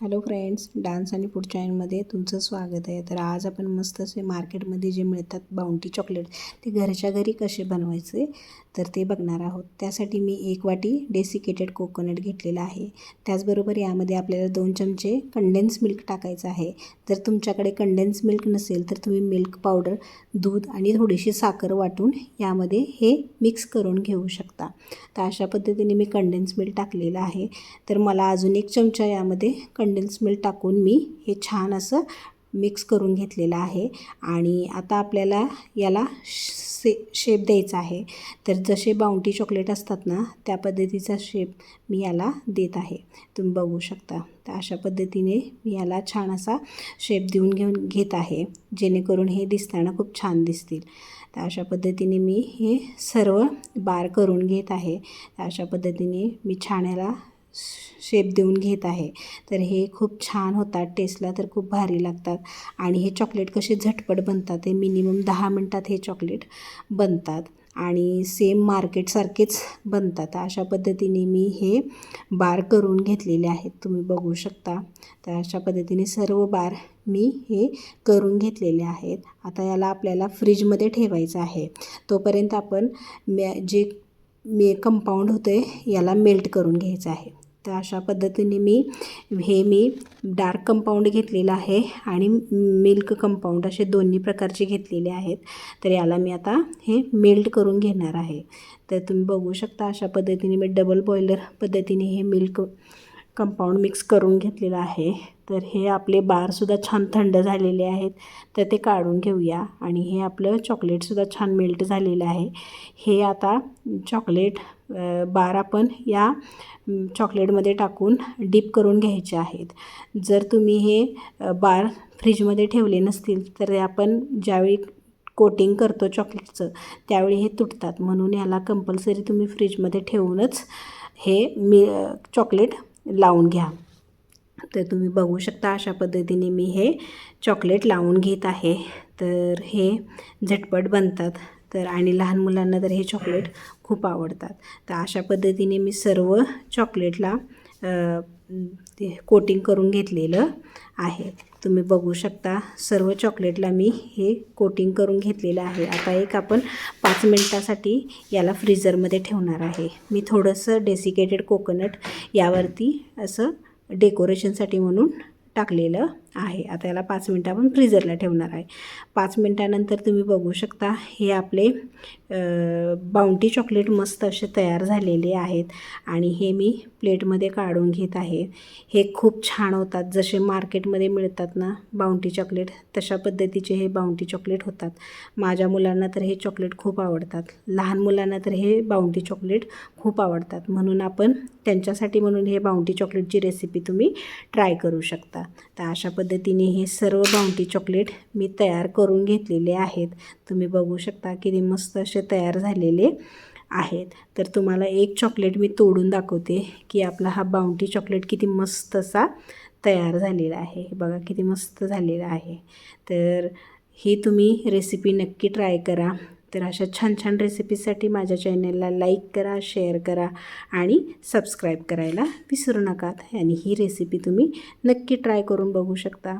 Hello friends dance आणि food चॅनलमध्ये तुमचं स्वागत आहे. तर आज आपण मस्त असे मार्केटमध्ये जे मिळतात बाउंटी चॉकलेट ते घरच्या घरी कसे बनवायचे तर ते बघणार आहोत. त्यासाठी मी एक वाटी डेसिकेटेड कोकोनट घेतलेला आहे. त्याचबरोबर यामध्ये आपल्याला दोन चमचे कंडेन्स मिल्क टाकायचं आहे. जर तुमच्याकडे कंडेन्स मिल्क नसेल तर तुम्ही मिल्क पावडर दूध आणि थोडीशी साखर वाटून यामध्ये हे मिक्स करून घेऊ शकता. तर अशा पद्धतीने मी कंडेन्स मिल्क टाकलेलं आहे. तर मला अजून एक चमचा यामध्ये कंडेन्स मिल्क टाकून मी हे छान असं मिक्स करून घेतलेलं आहे. आणि आता आपल्याला याला शे शेप द्यायचा आहे. तर जसे बाउंटी चॉकलेट असतात ना त्या पद्धतीचा शेप मी याला देत आहे. तुम्ही बघू शकता. तर अशा पद्धतीने मी याला छान असा शेप देऊन घेऊन घेत आहे. जेणेकरून हे दिसताना खूप छान दिसतील. तर अशा पद्धतीने मी हे सर्व बार करून घेत आहे. अशा पद्धतीने मी छान याला शेप देऊन घेत आहे. तर हे खूप छान होतात. टेस्टला तर खूप भारी लागतात. आणि हे चॉकलेट कसे झटपट बनतात ते मिनिमम दहा मिनटात हे चॉकलेट बनतात. आणि सेम मार्केटसारखेच बनतात. अशा पद्धतीने मी हे बार करून घेतलेले आहेत. तुम्ही बघू शकता. तर अशा पद्धतीने सर्व बार मी हे करून घेतलेले आहेत. आता याला आपल्याला फ्रीजमध्ये ठेवायचं आहे. तोपर्यंत आपण मे जे मे कंपाऊंड होते याला मेल्ट करून घ्यायचं आहे. तर अशा पद्धतीने मी हे मी डार्क कंपाऊंड घेतलेलं आहे आणि मिल्क कंपाऊंड असे दोन्ही प्रकारचे घेतलेले आहेत. तर याला मी आता हे मेल्ट करून घेणार आहे. तर तुम्ही बघू शकता अशा पद्धतीने मी डबल बॉयलर पद्धतीने हे मिल्क कंपाऊंड मिक्स करून घेतलेलं आहे. तर हे आपले बारसुद्धा छान थंड झालेले आहेत. तर ते काढून घेऊया. आणि हे आपलं चॉकलेटसुद्धा छान मेल्ट झालेलं आहे. हे आता चॉकलेट बार आपण या चॉकलेटमध्ये टाकून डीप करून घ्यायचे आहेत. जर तुम्ही हे बार फ्रीजमध्ये ठेवले नसतील तर आपण ज्यावेळी कोटिंग करतो चॉकलेटचं त्यावेळी हे तुटतात. म्हणून याला कंपल्सरी तुम्ही फ्रीजमध्ये ठेवूनच हे मी चॉकलेट लावून घ्या. तर तुम्ही बघू शकता अशा पद्धतीने मी हे चॉकलेट लावून घेत आहे. तर हे झटपट बनतात. तर आणि लहान मुलांना तर हे चॉकलेट खूप आवडतात. तर अशा पद्धतीने मी सर्व चॉकलेटला ते कोटिंग करून घेतलेलं आहे. तुम्ही बघू शकता सर्व चॉकलेटला मी हे कोटिंग करून घेतलेलं आहे. आता एक आपण पाच मिनटासाठी याला फ्रीजरमध्ये ठेवणार आहे. मी थोडंसं डेसिकेटेड कोकोनट यावरती असं डेकोरेशनसाठी म्हणून टाकलेलं आहे. आता याला पाच मिनटं आपण फ्रीजरला ठेवणार आहे. पाच मिनटानंतर तुम्ही बघू शकता हे आपले बाउंटी चॉकलेट मस्त असे तयार झालेले आहेत. आणि हे मी प्लेटमध्ये काढून घेत आहे. हे खूप छान होतात. जसे मार्केटमध्ये मिळतात ना बाउंटी चॉकलेट तशा पद्धतीचे हे बाउंटी चॉकलेट होतात. माझ्या मुलांना तर हे चॉकलेट खूप आवडतात. लहान मुलांना तर हे बाउंटी चॉकलेट खूप आवडतात. म्हणून आपण त्यांच्यासाठी म्हणून हे बाउंटी चॉकलेटची रेसिपी तुम्ही ट्राय करू शकता. तर अशा पद्धतीने हे सर्व बाउंटी चॉकलेट मी तयार करून घेतलेले आहेत. तुम्ही बघू शकता किती मस्त असे तयार झालेले आहेत. तर तुम्हाला एक चॉकलेट मी तोडून दाखवते की आपला हा बाउंटी चॉकलेट किती मस्त असा तयार झालेला आहे. बघा किती मस्त झालेला आहे. तर ही तुम्ही रेसिपी नक्की ट्राय करा. तर अशा छान छान रेसिपीसाठी माझ्या चॅनेलला लाईक करा शेअर करा आणि सबस्क्राईब करायला विसरू नका. आणि ही रेसिपी तुम्ही नक्की ट्राय करून बघू शकता.